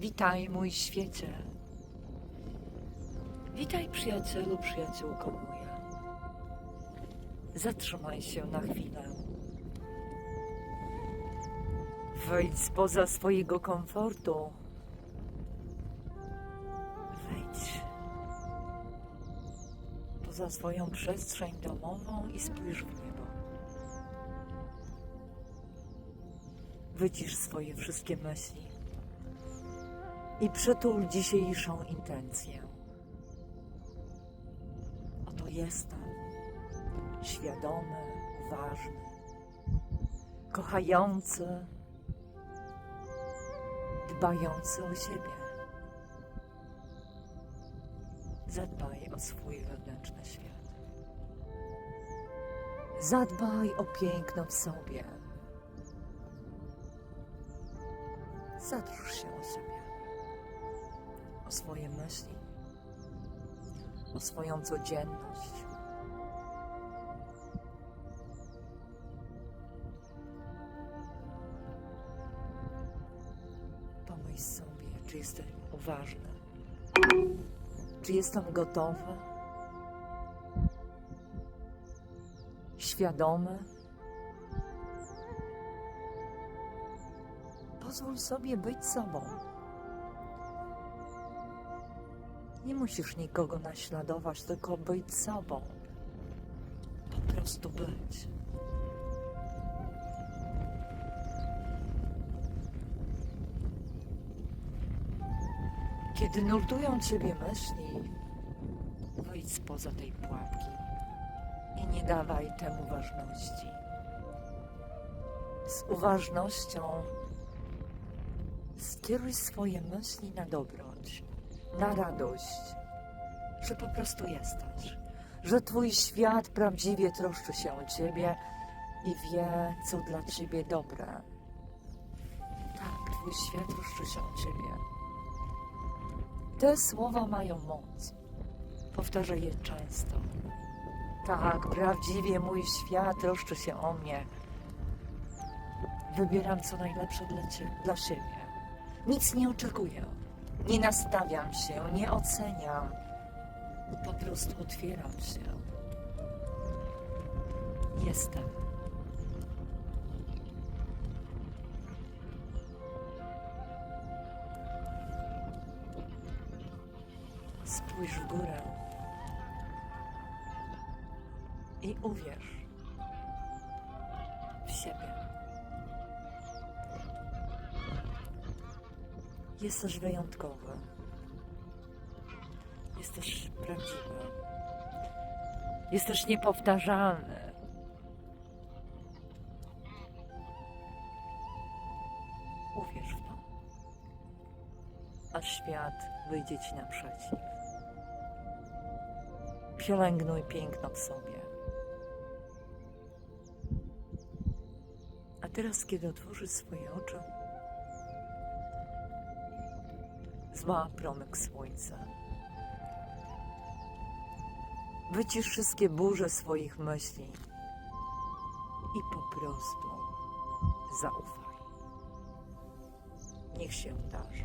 Witaj, mój świecie. Witaj, przyjacielu, przyjaciółko moja. Zatrzymaj się na chwilę. Wejdź spoza swojego komfortu. Wejdź poza swoją przestrzeń domową i spójrz w niebo. Wycisz swoje wszystkie myśli i przytul dzisiejszą intencję. Oto jestem świadomy, ważny, kochający, dbający o siebie. Zadbaj o swój wewnętrzny świat. Zadbaj o piękno w sobie. Zatrosz się o siebie, o swoje myśli, o swoją codzienność. Pomyśl sobie, czy jestem uważny, czy jestem gotowy, świadomy. Pozwól sobie być sobą. Nie musisz nikogo naśladować, tylko być sobą. Po prostu być. Kiedy nurtują ciebie myśli, wyjdź spoza tej pułapki i nie dawaj temu ważności. Z uważnością skieruj swoje myśli na dobroć, na radość, że po prostu jesteś, że Twój świat prawdziwie troszczy się o Ciebie i wie, co dla Ciebie dobre. Tak, Twój świat troszczy się o Ciebie. Te słowa mają moc. Powtarzaj je często. Tak, prawdziwie mój świat troszczy się o mnie. Wybieram co najlepsze dla, cie, dla siebie. Nic nie oczekuję. Nie nastawiam się, nie oceniam. Po prostu otwieram się. Jestem. Spójrz w górę i uwierz w siebie. Jesteś wyjątkowy. Jesteś prawdziwy. Jesteś niepowtarzalny. Uwierz w to. A świat wyjdzie ci naprzeciw. Pielęgnuj piękno w sobie. A teraz, kiedy otworzysz swoje oczy, zła promyk słońca. Wycisz wszystkie burze swoich myśli i po prostu zaufaj. Niech się darzy.